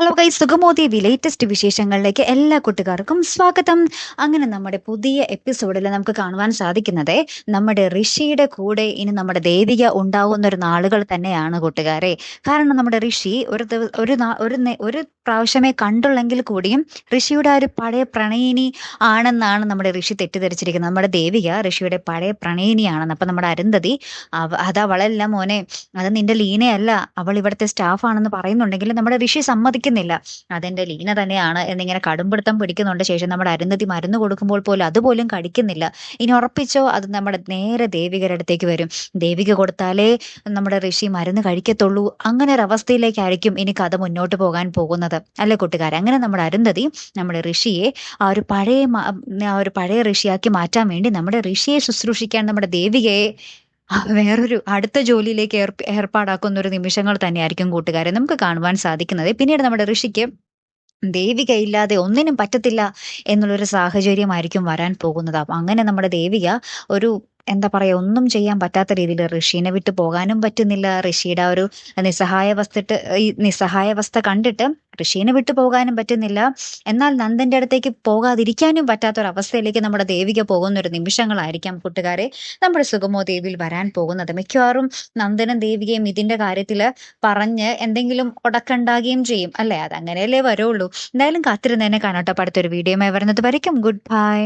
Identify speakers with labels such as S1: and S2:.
S1: Hello guys we latest വിശേഷങ്ങളിലേക്ക് എല്ലാ കൂട്ടുകാർക്കും സ്വാഗതം. അങ്ങനെ നമ്മുടെ പുതിയ എപ്പിസോഡിൽ നമുക്ക് കാണുവാൻ സാധിക്കുന്നത് നമ്മുടെ ഋഷിയുടെ കൂടെ ഇനി നമ്മുടെ ദേവിക ഉണ്ടാവുന്ന ഒരു നാളുകൾ തന്നെയാണ് കൂട്ടുകാരെ. കാരണം നമ്മുടെ ഋഷി ഒരു ഒരു ഒരു ഒരു പ്രാവശ്യമേ കണ്ടുള്ളെങ്കിൽ കൂടിയും ഋഷിയുടെ ആ ഒരു പഴയ പ്രണയിനി ആണെന്നാണ് നമ്മുടെ ഋഷി തെറ്റിദ്ധരിച്ചിരിക്കുന്നത്. നമ്മുടെ ദേവിക ഋഷിയുടെ പഴയ പ്രണയിനിയാണെന്ന്. അപ്പൊ നമ്മുടെ അരുന്ധതി അത് അവളല്ല മോനെ. അത് നിന്റെ ലീനയല്ല. അവൾ ഇവിടുത്തെ സ്റ്റാഫ് ആണെന്ന് പറയുന്നുണ്ടെങ്കിൽ നമ്മുടെ ഋഷി സമ്മതിക്കുന്നില്ല. അതെന്റെ ലീന തന്നെയാണ് എന്നിങ്ങനെ കടുംപിടുത്തം പിടിക്കുന്നുണ്ട് ശേഷം നമ്മുടെ അരുന്ധതി മരുന്ന് കൊടുക്കുമ്പോൾ പോലും അതുപോലും കടിക്കുന്നില്ല. ഇനി ഉറപ്പിച്ചോ? അത് നമ്മുടെ നേരെ ദേവികരുടെ അടുത്തേക്ക് വരും. ദേവിക കൊടുത്താലേ നമ്മുടെ ഋഷി മരുന്ന് കഴിക്കത്തുള്ളൂ. അങ്ങനെ ഒരു അവസ്ഥയിലേക്കായിരിക്കും ഇനി കഥ മുന്നോട്ട് പോകാൻ പോകുന്നത്. അല്ലെ കൂട്ടുകാരെ? അങ്ങനെ നമ്മുടെ അരുന്ധതി നമ്മുടെ ഋഷിയെ ആ ഒരു പഴയ ആ ഒരു പഴയ ഋഷിയാക്കി മാറ്റാൻ വേണ്ടി നമ്മുടെ ഋഷിയെ ശുശ്രൂഷിക്കാൻ നമ്മുടെ ദേവികയെ വേറൊരു അടുത്ത ജോലിയിലേക്ക് ഏർപ്പ ഏർപ്പാടാക്കുന്ന ഒരു നിമിഷങ്ങൾ തന്നെയായിരിക്കും കൂട്ടുകാരെ നമുക്ക് കാണുവാൻ സാധിക്കുന്നത്. പിന്നീട് നമ്മുടെ ഋഷിക്ക് ദേവിക ഇല്ലാതെ ഒന്നിനും പറ്റത്തില്ല എന്നുള്ളൊരു സാഹചര്യമായിരിക്കും വരാൻ പോകുന്നത്. അപ്പം അങ്ങനെ നമ്മുടെ ദേവിക ഒരു എന്താ പറയുക ഒന്നും ചെയ്യാൻ പറ്റാത്ത രീതിയിൽ ഋഷീനെ വിട്ട് പോകാനും പറ്റുന്നില്ല. ഋഷിയുടെ ഒരു നിസ്സഹായാവസ്ഥ ഈ നിസ്സഹായാവസ്ഥ കണ്ടിട്ട് ഋഷീനെ വിട്ടു പോകാനും പറ്റുന്നില്ല. എന്നാൽ നന്ദന്റെ അടുത്തേക്ക് പോകാതിരിക്കാനും പറ്റാത്ത ഒരു അവസ്ഥയിലേക്ക് നമ്മുടെ ദേവിക പോകുന്ന ഒരു നിമിഷങ്ങളായിരിക്കാം കൂട്ടുകാരെ. നമ്മുടെ സുഗമോ ദേവിയിൽ വരാൻ പോകുന്നത് മിക്കവാറും നന്ദനും ദേവികയും ഇതിന്റെ കാര്യത്തിൽ പറഞ്ഞ് എന്തെങ്കിലും ഉടക്കുണ്ടാകുകയും ചെയ്യും. അല്ലേ? അതങ്ങനെയല്ലേ വരുള്ളൂ. എന്തായാലും കാത്തിരുന്ന് തന്നെ കാണാട്ടോ. അടുത്തൊരു വീഡിയോയുമായി വരുന്നത് വരയ്ക്കും. Good bye